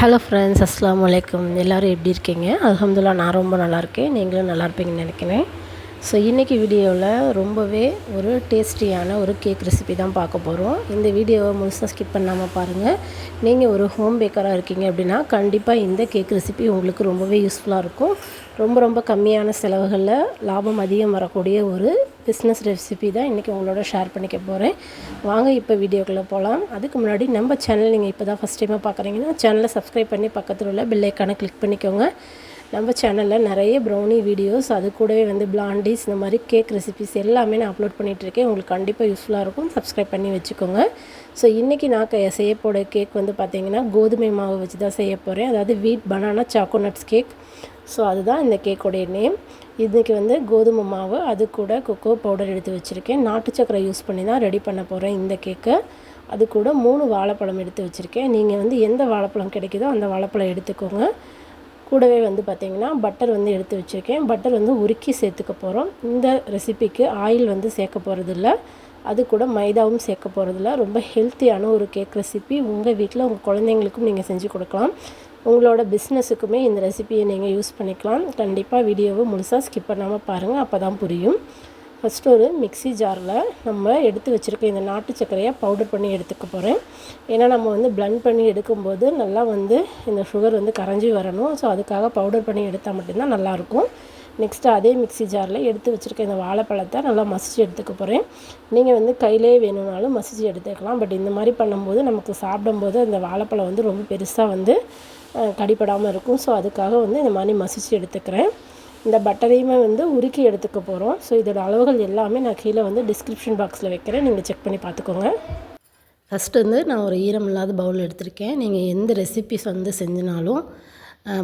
Hello friends அஸ்லாம் வலைக்கம் எல்லோரும் எப்படி இருக்கீங்க? அலமதுல்லா நான் ரொம்ப நல்லா இருக்கேன் நீங்களும் நல்லா இருப்பீங்கன்னு நினைக்கிறேன். ஸோ இன்றைக்கி வீடியோவில் ரொம்பவே ஒரு டேஸ்டியான ஒரு கேக் ரெசிபி தான் பார்க்க போகிறோம் இந்த வீடியோவை முழுசாக ஸ்கிப் பண்ணாமல் பாருங்கள் நீங்கள் ஒரு ஹோம் பேக்கராக இருக்கீங்க அப்படின்னா கண்டிப்பாக இந்த கேக் ரெசிபி உங்களுக்கு ரொம்பவே யூஸ்ஃபுல்லாக இருக்கும். ரொம்ப ரொம்ப கம்மியான செலவுகளில் லாபம் அதிகம் வரக்கூடிய ஒரு பிஸ்னஸ் ரெசிபி தான் இன்றைக்கி உங்களோட ஷேர் பண்ணிக்க போகிறேன் வாங்க இப்போ வீடியோக்குள்ளே போகலாம் அதுக்கு முன்னாடி நம்ம சேனல் நீங்கள் இப்போ தான் ஃபஸ்ட் டைமாக பார்க்குறீங்கன்னா சேனலை சப்ஸ்கிரைப் பண்ணி பக்கத்தில் உள்ள பெல் கிளிக் பண்ணிக்கோங்க. நம்ம சேனலில் நிறைய ப்ரௌனி வீடியோஸ் அது கூடவே வந்து பிளாண்டிஸ் இந்த மாதிரி கேக் ரெசிபிஸ் எல்லாமே நான் அப்லோட் பண்ணிகிட்ருக்கேன் உங்களுக்கு கண்டிப்பாக யூஸ்ஃபுல்லாக இருக்கும். சப்ஸ்கிரைப் பண்ணி வச்சுக்கோங்க. ஸோ இன்றைக்கி நான் செய்ய போட கேக் வந்து பார்த்திங்கன்னா கோதுமை மாவு வச்சு தான் செய்ய போகிறேன் அதாவது வீட் பனானா சாக்கோநட்ஸ் கேக் ஸோ அதுதான் இந்த கேக்கோடைய நேம் இன்றைக்கி வந்து கோதுமை மாவு அது கூட கொக்கோ பவுடர் எடுத்து வச்சுருக்கேன். நாட்டு சக்கரை யூஸ் பண்ணி தான் ரெடி பண்ண போகிறேன் இந்த கேக்கை அது கூட மூணு வாழைப்பழம் எடுத்து வச்சுருக்கேன். நீங்கள் வந்து எந்த வாழைப்பழம் கிடைக்குதோ அந்த வாழைப்பழம் எடுத்துக்கோங்க. கூடவே வந்து பார்த்திங்கன்னா பட்டர் வந்து எடுத்து வச்சுருக்கேன். பட்டர் வந்து உருக்கி சேர்த்துக்க போகிறோம் இந்த ரெசிபிக்கு ஆயில் வந்து சேர்க்க போகிறதில்ல அது கூட மைதாவும் சேர்க்க போகிறதில்ல ரொம்ப ஹெல்த்தியான ஒரு கேக் ரெசிபி உங்கள் வீட்டில் உங்கள் குழந்தைங்களுக்கும் நீங்கள் செஞ்சு கொடுக்கலாம். உங்களோட பிஸ்னஸுக்குமே இந்த ரெசிபியை நீங்கள் யூஸ் பண்ணிக்கலாம். கண்டிப்பாக வீடியோவை முழுசாக ஸ்கிப் பண்ணாமல் பாருங்கள் அப்போ தான் புரியும். ஃபஸ்ட்டு ஒரு மிக்ஸி ஜாரில் நம்ம எடுத்து வச்சுருக்க இந்த நாட்டு சர்க்கரையை பவுடர் பண்ணி எடுத்துக்க போகிறேன் ஏன்னா நம்ம வந்து blend பண்ணி எடுக்கும்போது நல்லா வந்து இந்த சுகர் வந்து கரைஞ்சி வரணும். ஸோ அதுக்காக பவுடர் பண்ணி எடுத்தால் மட்டும்தான் நல்லாயிருக்கும். நெக்ஸ்ட்டு அதே மிக்ஸி ஜாரில் எடுத்து வச்சுருக்க இந்த வாழைப்பழத்தை நல்லா மசிச்சு எடுத்துக்க போகிறேன் நீங்கள் வந்து கையிலே வேணும்னாலும் மசிச்சு எடுத்துக்கலாம். பட் இந்த மாதிரி பண்ணும்போது நமக்கு சாப்பிடும்போது அந்த வாழைப்பழம் வந்து ரொம்ப பெருசாக வந்து கடிப்படாமல் கடிபடாமல் இருக்கும். ஸோ அதுக்காக வந்து இந்த மாதிரி மசிச்சு எடுத்துக்கிறேன். இந்த பட்டரையுமே வந்து உருக்கி எடுத்துக்க போகிறோம் ஸோ இதோட அளவுகள் எல்லாமே நான் கீழே வந்து டிஸ்கிரிப்ஷன் பாக்ஸில் வைக்கிறேன். நீங்கள் செக் பண்ணி பார்த்துக்கோங்க. ஃபஸ்ட்டு வந்து நான் ஒரு ஈரம் இல்லாத பவுல் எடுத்திருக்கேன். நீங்கள் எந்த ரெசிபிஸ் வந்து செஞ்சினாலும்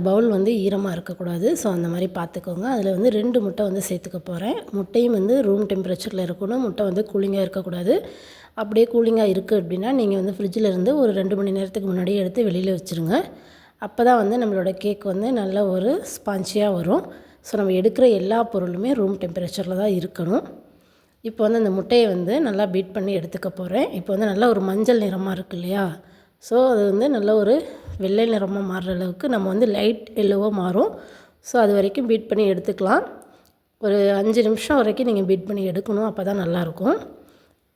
பவுல் வந்து ஈரமாக இருக்கக்கூடாது. ஸோ அந்த மாதிரி பார்த்துக்கோங்க. அதில் வந்து ரெண்டு முட்டை வந்து சேர்த்துக்க போகிறேன் முட்டையும் வந்து ரூம் டெம்பரேச்சரில் இருக்கணும். முட்டை வந்து கூலிங்காக இருக்கக்கூடாது. அப்படியே கூலிங்காக இருக்குது அப்படின்னா நீங்கள் வந்து ஃப்ரிட்ஜில் இருந்து ஒரு ரெண்டு மணி நேரத்துக்கு முன்னாடியே எடுத்து வெளியில் வச்சுருங்க. அப்போ தான் வந்து நம்மளோட கேக் வந்து நல்ல ஒரு ஸ்பாஞ்சியாக வரும். ஸோ நம்ம எடுக்கிற எல்லா பொருளுமே ரூம் டெம்பரேச்சரில் தான் இருக்கணும். இப்போ வந்து அந்த முட்டையை வந்து நல்லா பீட் பண்ணி எடுத்துக்க போகிறேன் இப்போ வந்து நல்லா ஒரு மஞ்சள் நிறமாக இருக்கு இல்லையா? ஸோ அது வந்து நல்ல ஒரு வெள்ளை நிறமாக மாறுற அளவுக்கு நம்ம வந்து லைட் எல்லோவாக மாறும். ஸோ அது வரைக்கும் பீட் பண்ணி எடுத்துக்கலாம். ஒரு அஞ்சு நிமிஷம் வரைக்கும் நீங்கள் பீட் பண்ணி எடுக்கணும். அப்போ தான் நல்லாயிருக்கும்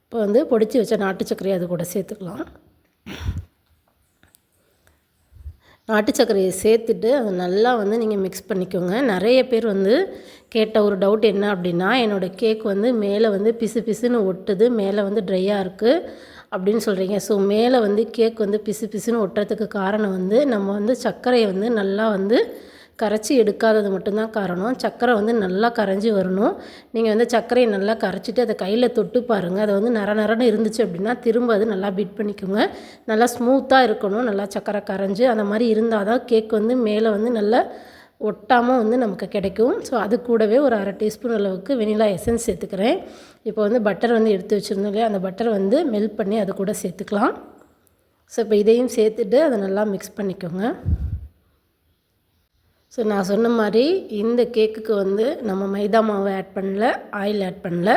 இப்போ வந்து பொடிச்சு வச்ச நாட்டு சர்க்கரையை அது கூட சேர்த்துக்கலாம். நாட்டு சர்க்கரையை சேர்த்துட்டு அதை நல்லா வந்து நீங்கள் மிக்ஸ் பண்ணிக்கோங்க. நிறைய பேர் வந்து கேட்ட ஒரு டவுட் என்ன அப்படின்னா என்னோடய கேக் வந்து மேலே வந்து பிசு பிசுன்னு ஒட்டுது மேலே வந்து ட்ரையாக இருக்குது அப்படின்னு சொல்கிறீங்க ஸோ மேலே வந்து கேக் வந்து பிசு பிசுன்னு ஒட்டுறதுக்கு காரணம் வந்து நம்ம வந்து சர்க்கரையை வந்து நல்லா வந்து கரைச்சி எடுக்காதது மட்டும்தான் காரணம். சர்க்கரை வந்து நல்லா கரைஞ்சி வரணும். நீங்கள் வந்து சர்க்கரையை நல்லா கரைச்சிட்டு அதை கையில் தொட்டு பாருங்கள் அதை வந்து நர நரன்னு இருந்துச்சு அப்படின்னா திரும்ப அது நல்லா பீட் பண்ணிக்கோங்க. நல்லா ஸ்மூத்தாக இருக்கணும். நல்லா சர்க்கரை கரைஞ்சி அந்த மாதிரி இருந்தால் தான் கேக் வந்து மேலே வந்து நல்லா ஒட்டாமல் வந்து நமக்கு கிடைக்கும். ஸோ அது கூடவே ஒரு அரை டீஸ்பூன் அளவுக்கு வெனிலா எசன்ஸ் சேர்த்துக்கிறேன். இப்போ வந்து பட்டர் வந்து எடுத்து வச்சுருந்தோம் இல்லையா? அந்த பட்டர் வந்து மெல்ட் பண்ணி அது கூட சேர்த்துக்கலாம். ஸோ இப்போ இதையும் சேர்த்துட்டு அதை நல்லா மிக்ஸ் பண்ணிக்கோங்க. ஸோ நான் சொன்ன மாதிரி இந்த கேக்குக்கு வந்து நம்ம மைதா மாவு ஆட் பண்ணல ஆயில் ஆட் பண்ணல.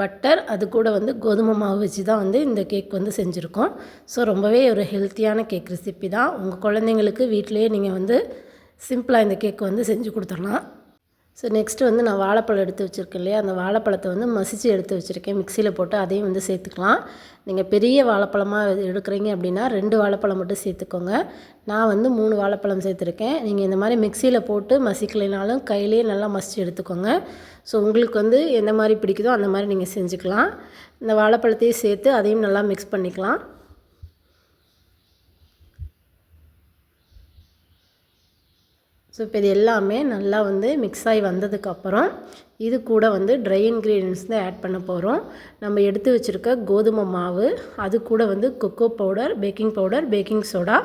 பட்டர் அது கூட வந்து கோதுமை மாவு வச்சு தான் வந்து இந்த கேக் வந்து செஞ்சுருக்கோம். ஸோ ரொம்பவே ஒரு ஹெல்த்தியான கேக் ரெசிபி தான். உங்கள் குழந்தைங்களுக்கு வீட்டிலையே நீங்கள் வந்து சிம்பிளாக இந்த கேக் வந்து செஞ்சு கொடுத்துடலாம். ஸோ நெக்ஸ்ட்டு வந்து நான் வாழைப்பழம் எடுத்து வச்சுருக்கேன் இல்லையா? அந்த வாழைப்பழத்தை வந்து மசித்து எடுத்து வச்சுருக்கேன். மிக்சியில் போட்டு அதையும் வந்து சேர்த்துக்கலாம். நீங்கள் பெரிய வாழைப்பழமாக எடுக்கிறீங்க அப்படின்னா ரெண்டு வாழைப்பழம் மட்டும் சேர்த்துக்கோங்க. நான் வந்து மூணு வாழைப்பழம் சேர்த்துருக்கேன். நீங்கள் இந்த மாதிரி மிக்சியில் போட்டு மசிக்கலைனாலும் கையிலேயே நல்லா மசிச்சு எடுத்துக்கோங்க. ஸோ உங்களுக்கு வந்து எந்த மாதிரி பிடிக்குதோ அந்த மாதிரி நீங்கள் செஞ்சுக்கலாம். இந்த வாழைப்பழத்தையும் சேர்த்து அதையும் நல்லா மிக்ஸ் பண்ணிக்கலாம். ஸோ இப்போ இது எல்லாமே நல்லா வந்து மிக்ஸ் ஆகி வந்ததுக்கப்புறம் இது கூட வந்து ட்ரை இன்க்ரீடியன்ஸ் தான் ஆட் பண்ண போகிறோம் நம்ம எடுத்து வச்சுருக்க கோதுமை மாவு அது கூட வந்து cocoa powder baking powder baking soda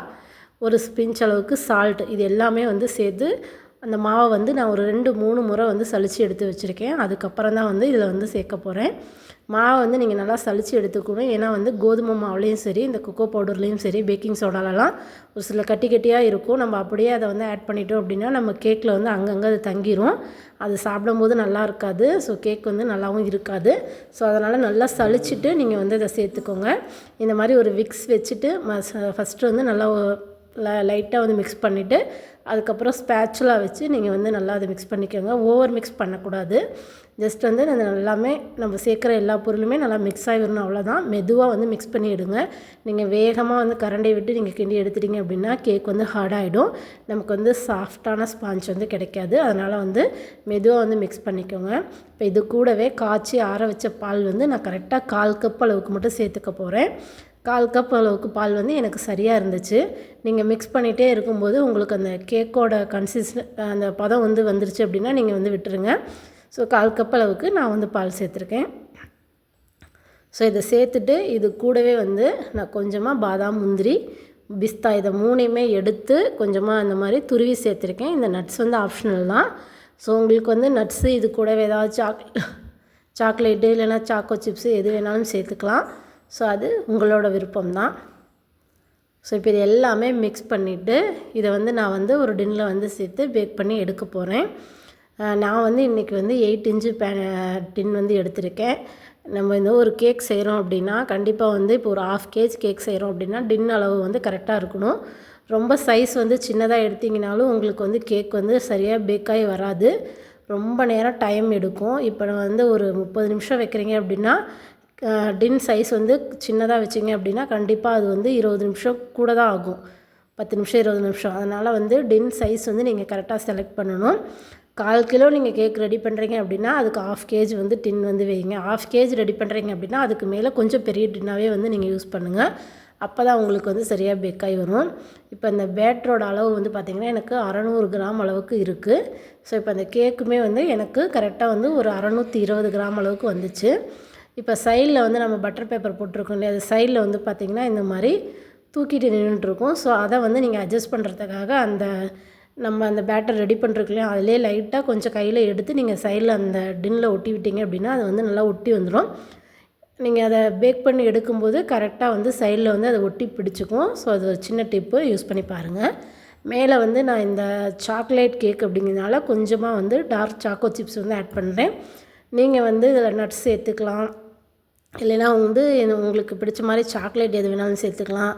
ஒரு ஸ்பிஞ்ச் அளவுக்கு சால்ட் இது எல்லாமே வந்து சேர்த்து அந்த மாவை வந்து நான் ஒரு ரெண்டு மூணு முறை வந்து சளிச்சு எடுத்து வச்சுருக்கேன். அதுக்கப்புறம் தான் வந்து இதில் வந்து சேர்க்க போகிறேன் மாவை வந்து நீங்கள் நல்லா சளிச்சு எடுத்துக்கணும் ஏன்னா வந்து கோதுமை மாவுலேயும் சரி இந்த கொக்கோ பவுடர்லேயும் சரி பேக்கிங் சோடாலலாம் ஒரு சில கட்டி கட்டியாக இருக்கும். நம்ம அப்படியே அதை வந்து ஆட் பண்ணிட்டோம் அப்படின்னா நம்ம கேக்கில் வந்து அங்கங்கே அது தங்கிரும். அது சாப்பிடும்போது நல்லா இருக்காது. ஸோ கேக் வந்து நல்லாவும் இருக்காது. ஸோ அதனால் நல்லா சலிச்சிட்டு நீங்கள் வந்து இதை சேர்த்துக்கோங்க. இந்த மாதிரி ஒரு விக்ஸ் வச்சுட்டு ம ஃபஸ்ட்டு வந்து நல்லா லைட்டாக வந்து மிக்ஸ் பண்ணிவிட்டு அதுக்கப்புறம் ஸ்பேச்சுலா வச்சு நீங்கள் வந்து நல்லா அதை மிக்ஸ் பண்ணிக்கோங்க. ஓவர் மிக்ஸ் பண்ணக்கூடாது. ஜஸ்ட் வந்து அது எல்லாமே நம்ம சேர்க்குற எல்லா பொருளுமே நல்லா மிக்ஸ் ஆகிடணும் அவ்வளோதான் மெதுவாக வந்து மிக்ஸ் பண்ணி எடுங்க. நீங்கள் வேகமாக வந்து கரண்டை விட்டு நீங்கள் கிண்டி எடுத்துட்டீங்க அப்படின்னா கேக் வந்து ஹார்டாகிடும் நமக்கு வந்து சாஃப்டான ஸ்பாஞ்ச் வந்து கிடைக்காது. அதனால் வந்து மெதுவாக வந்து மிக்ஸ் பண்ணிக்கோங்க. இப்போ இது கூடவே காய்ச்சி ஆற வச்ச பால் வந்து நான் கரெக்டாக கால் கப் அளவுக்கு மட்டும் சேர்த்துக்க போகிறேன் கால் கப் அளவுக்கு பால் வந்து எனக்கு சரியாக இருந்துச்சு. நீங்கள் மிக்ஸ் பண்ணிகிட்டே இருக்கும்போது உங்களுக்கு அந்த கேக்கோட கன்சிஸ்ட் அந்த பதம் வந்து வந்துருச்சு அப்படின்னா நீங்கள் வந்து விட்டுருங்க. ஸோ கால் கப் அளவுக்கு நான் வந்து பால் சேர்த்துருக்கேன். ஸோ இதை சேர்த்துட்டு இது கூடவே வந்து நான் கொஞ்சமாக பாதாம் முந்திரி பிஸ்தா இதை மூணையுமே எடுத்து கொஞ்சமாக அந்த மாதிரி துருவி சேர்த்துருக்கேன். இந்த நட்ஸ் வந்து ஆப்ஷனல் தான். ஸோ உங்களுக்கு வந்து நட்ஸு இது கூடவே ஏதாவது சாக்லேட் சாக்லேட்டு இல்லைன்னா சாக்கோ சிப்ஸு எது வேணாலும் சேர்த்துக்கலாம். ஸோ அது உங்களோட விருப்பம் தான் ஸோ இப்போ இது எல்லாமே மிக்ஸ் பண்ணிவிட்டு இதை வந்து நான் வந்து ஒரு டின்னில் வந்து சேர்த்து பேக் பண்ணி எடுக்க போகிறேன் நான் வந்து இன்றைக்கி வந்து எயிட் இன்ச்சு பே டின் வந்து எடுத்திருக்கேன். நம்ம இந்த ஒரு கேக் செய்கிறோம் அப்படின்னா கண்டிப்பாக வந்து இப்போ ஒரு ஆஃப் கேஜ் கேக் செய்கிறோம் அப்படின்னா டின் அளவு வந்து கரெக்டாக இருக்கணும். ரொம்ப சைஸ் வந்து சின்னதாக எடுத்திங்கனாலும் உங்களுக்கு வந்து கேக் வந்து சரியாக பேக்காகி வராது. ரொம்ப நேரம் டைம் எடுக்கும். இப்போ வந்து ஒரு முப்பது நிமிஷம் வைக்கிறீங்க அப்படின்னா டின் சைஸ் வந்து சின்னதாக வச்சிங்க அப்படின்னா கண்டிப்பாக அது வந்து இருபது நிமிஷம் கூட தான் ஆகும். பத்து நிமிஷம் இருபது நிமிஷம். அதனால் வந்து டின் சைஸ் வந்து நீங்கள் கரெக்டாக செலக்ட் பண்ணணும். கால் கிலோ நீங்கள் கேக் ரெடி பண்ணுறீங்க அப்படின்னா அதுக்கு ஆஃப் கேஜ் வந்து டின் வந்து வைங்க. ஆஃப் கேஜ் ரெடி பண்ணுறீங்க அப்படின்னா அதுக்கு மேலே கொஞ்சம் பெரிய டின்னாகவே வந்து நீங்கள் யூஸ் பண்ணுங்கள் அப்போ தான் உங்களுக்கு வந்து சரியாக பேக்காகி வரும். இப்போ இந்த பேட்டரோட அளவு வந்து பார்த்திங்கன்னா எனக்கு அறநூறு கிராம் அளவுக்கு இருக்குது ஸோ இப்போ அந்த கேக்குமே வந்து எனக்கு கரெக்டாக வந்து ஒரு அறநூற்றி இருபது கிராம் அளவுக்கு வந்துச்சு. இப்போ சைடில் வந்து நம்ம பட்டர் பேப்பர் போட்டிருக்கோம் இல்லையா? அது சைடில் வந்து பார்த்திங்கன்னா இந்த மாதிரி தூக்கிட்டு நின்றுட்டுருக்கோம் ஸோ அதை வந்து நீங்கள் அட்ஜஸ்ட் பண்ணுறதுக்காக அந்த நம்ம அந்த பேட்டர் ரெடி பண்ணுறதுக்குலையும் அதிலே லைட்டாக கொஞ்சம் கையில் எடுத்து நீங்கள் சைடில் அந்த டின்னில் ஒட்டி விட்டீங்க அப்படின்னா அது வந்து நல்லா ஒட்டி வந்துடும் நீங்கள் அதை பேக் பண்ணி எடுக்கும்போது கரெக்டாக வந்து சைடில் வந்து அதை ஒட்டி பிடிச்சிக்கும். ஸோ அது ஒரு சின்ன டிப்பு யூஸ் பண்ணி பாருங்கள் மேலே வந்து நான் இந்த சாக்லேட் கேக் அப்படிங்கிறதுனால கொஞ்சமாக வந்து டார்க் சாக்கோ சிப்ஸ் வந்து ஆட் பண்ணுறேன் நீங்கள் வந்து இதில் நட்ஸ் சேர்த்துக்கலாம். இல்லைனா வந்து உங்களுக்கு பிடிச்ச மாதிரி சாக்லேட் எது வேணாலும் சேர்த்துக்கலாம்.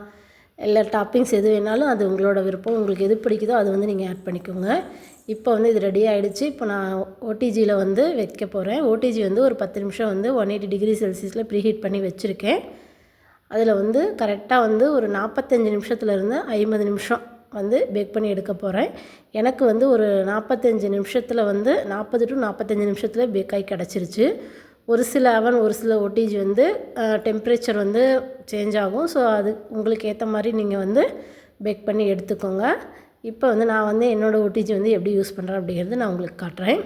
இல்லை டாப்பிங்ஸ் எது வேணாலும் அது உங்களோட விருப்பம் உங்களுக்கு எது பிடிக்குதோ அது வந்து நீங்கள் ஆட் பண்ணிக்கோங்க. இப்போ வந்து இது ரெடி ஆகிடுச்சு இப்போ நான் ஓடிஜியில் வந்து வைக்க போகிறேன் ஓடிஜி வந்து ஒரு பத்து நிமிஷம் வந்து ஒன் எயிட்டி டிகிரி செல்சியஸில் ப்ரீஹீட் பண்ணி வச்சுருக்கேன். அதில் வந்து கரெக்டாக வந்து ஒரு நாற்பத்தஞ்சு நிமிஷத்துலேருந்து ஐம்பது நிமிஷம் வந்து பேக் பண்ணி எடுக்க போகிறேன் எனக்கு வந்து ஒரு நாற்பத்தஞ்சு நிமிஷத்தில் வந்து நாற்பது டு நாற்பத்தஞ்சு நிமிஷத்தில் பேக் ஆகி கிடச்சிருச்சு. ஒரு சில அவன் ஒரு சில ஒட்டிஜி வந்து டெம்ப்ரேச்சர் வந்து சேஞ்ச் ஆகும். ஸோ அது உங்களுக்கு ஏற்ற மாதிரி நீங்கள் வந்து பேக் பண்ணி எடுத்துக்கோங்க. இப்போ வந்து நான் வந்து என்னோடய ஒட்டேஜ் வந்து எப்படி யூஸ் பண்ணுறேன் அப்படிங்கிறது நான் உங்களுக்கு காட்டுறேன்.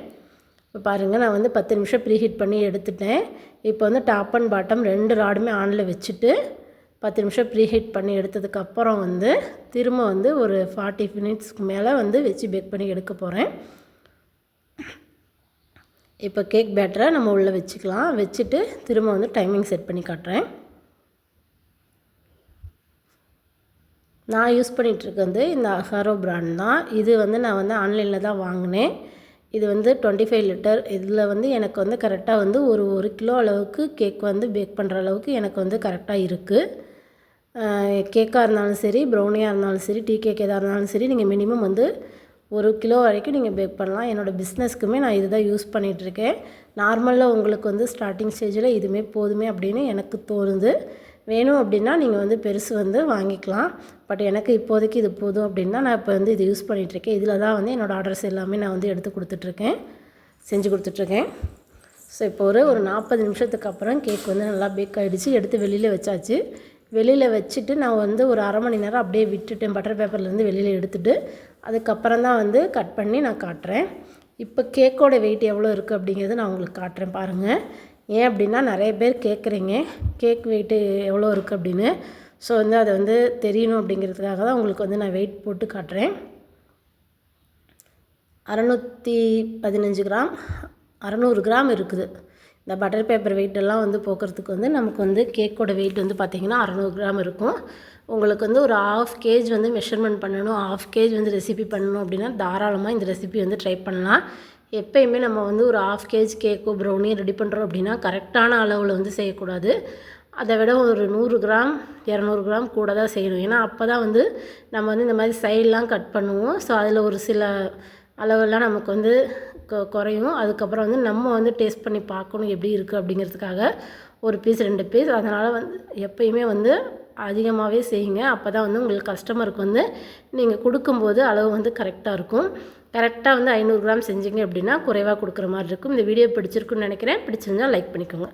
இப்போ பாருங்கள் நான் வந்து பத்து நிமிஷம் ப்ரீஹீட் பண்ணி எடுத்துட்டேன். இப்போ வந்து டாப் அண்ட் பாட்டம் ரெண்டு ராடுமே ஆனில் வச்சுட்டு பத்து நிமிஷம் ப்ரீஹீட் பண்ணி எடுத்ததுக்கப்புறம் வந்து திரும்ப வந்து ஒரு ஃபார்ட்டி மினிட்ஸ்க்கு மேலே வந்து வச்சு பேக் பண்ணி எடுக்க போகிறேன் இப்போ கேக் பேட்டரை நம்ம உள்ளே வச்சுக்கலாம். வச்சுட்டு திரும்ப வந்து டைமிங் செட் பண்ணி காட்டுறேன். நான் யூஸ் பண்ணிகிட்ருக்கு வந்து இந்த அஹாரோ பிராண்ட் தான். இது வந்து நான் வந்து ஆன்லைனில் தான் வாங்கினேன். இது வந்து டுவெண்ட்டி ஃபைவ் லிட்டர். இதில் வந்து எனக்கு வந்து கரெக்டாக வந்து ஒரு ஒரு கிலோ அளவுக்கு கேக் வந்து பேக் பண்ணுற அளவுக்கு எனக்கு வந்து கரெக்டாக இருக்குது கேக்காக இருந்தாலும் சரி ப்ரௌனியாக இருந்தாலும் சரி டீ கேக் எதாக இருந்தாலும் சரி நீங்கள் மினிமம் வந்து ஒரு கிலோ வரைக்கும் நீங்கள் பேக் பண்ணலாம். என்னோடய பிஸ்னஸ்க்குமே நான் இதுதான் யூஸ் பண்ணிகிட்ருக்கேன் நார்மலில் உங்களுக்கு வந்து ஸ்டார்டிங் ஸ்டேஜில் இதுவுமே போதுமே அப்படின்னு எனக்கு தோணுது. வேணும் அப்படின்னா நீங்கள் வந்து பெருசு வந்து வாங்கிக்கலாம். பட் எனக்கு இப்போதைக்கு இது போதும் அப்படின்னா நான் இப்போ வந்து இது யூஸ் பண்ணிகிட்ருக்கேன் இதில் தான் வந்து என்னோடய ஆர்டர்ஸ் எல்லாமே நான் வந்து எடுத்து கொடுத்துட்ருக்கேன் செஞ்சு கொடுத்துட்ருக்கேன் ஸோ இப்போ ஒரு ஒரு நாற்பது நிமிஷத்துக்கு அப்புறம் கேக் வந்து நல்லா பேக் ஆகிடுச்சு எடுத்து வெளியில் வச்சாச்சு. வெளியில் வச்சுட்டு நான் வந்து ஒரு அரை மணி நேரம் அப்படியே விட்டுட்டேன். பட்டர் பேப்பர்லேருந்து வெளியில் எடுத்துகிட்டு அதுக்கப்புறம் தான் வந்து கட் பண்ணி நான் காட்டுறேன். இப்போ கேக்கோட வெயிட் எவ்வளோ இருக்குது அப்படிங்கிறது நான் உங்களுக்கு காட்டுறேன் பாருங்கள் ஏன் அப்படின்னா நிறைய பேர் கேட்குறீங்க கேக் வெயிட்டு எவ்வளோ இருக்குது அப்படின்னு. ஸோ வந்து அதை வந்து தெரியணும் அப்படிங்கிறதுக்காக தான் உங்களுக்கு வந்து நான் வெயிட் போட்டு காட்டுறேன். அறநூற்றி பதினஞ்சு கிராம் அறநூறு கிராம் இருக்குது. இந்த பட்டர் பேப்பர் வெயிட்டெல்லாம் வந்து போக்குறதுக்கு வந்து நமக்கு வந்து கேக்கோட வெயிட் வந்து பார்த்திங்கன்னா அறநூறு கிராம் இருக்கும். உங்களுக்கு வந்து ஒரு ஆஃப் கேஜ் வந்து மெஷர்மெண்ட் பண்ணணும் ஆஃப் கேஜ் வந்து ரெசிபி பண்ணணும் அப்படின்னா தாராளமாக இந்த ரெசிபி வந்து ட்ரை பண்ணலாம். எப்போயுமே நம்ம வந்து ஒரு ஆஃப் கேஜ் கேக்கோ ப்ரௌனியோ ரெடி பண்ணுறோம் அப்படின்னா கரெக்டான அளவில் வந்து செய்யக்கூடாது. அதை விட ஒரு நூறு கிராம் இரநூறு கிராம் கூட தான் செய்யணும். ஏன்னா அப்போ தான் வந்து நம்ம வந்து இந்த மாதிரி சைடெலாம் கட் பண்ணுவோம். ஸோ அதில் ஒரு சில அளவெல்லாம் நமக்கு வந்து கொ குறையும். அதுக்கப்புறம் வந்து நம்ம வந்து டேஸ்ட் பண்ணி பார்க்கணும் எப்படி இருக்குது அப்படிங்கிறதுக்காக ஒரு பீஸ் ரெண்டு பீஸ் அதனால் வந்து எப்பயுமே வந்து அதிகமாகவே செய்யுங்க. அப்போ தான் வந்து உங்களுக்கு கஸ்டமருக்கு வந்து நீங்கள் கொடுக்கும்போது அளவு வந்து கரெக்டாக இருக்கும். கரெக்டாக வந்து ஐநூறு கிராம் செஞ்சீங்க அப்படின்னா குறைவாக கொடுக்குற மாதிரி இருக்கும். இந்த வீடியோ பிடிச்சிருக்குன்னு நினைக்கிறேன். பிடிச்சிருந்தால் லைக் பண்ணிக்கோங்க.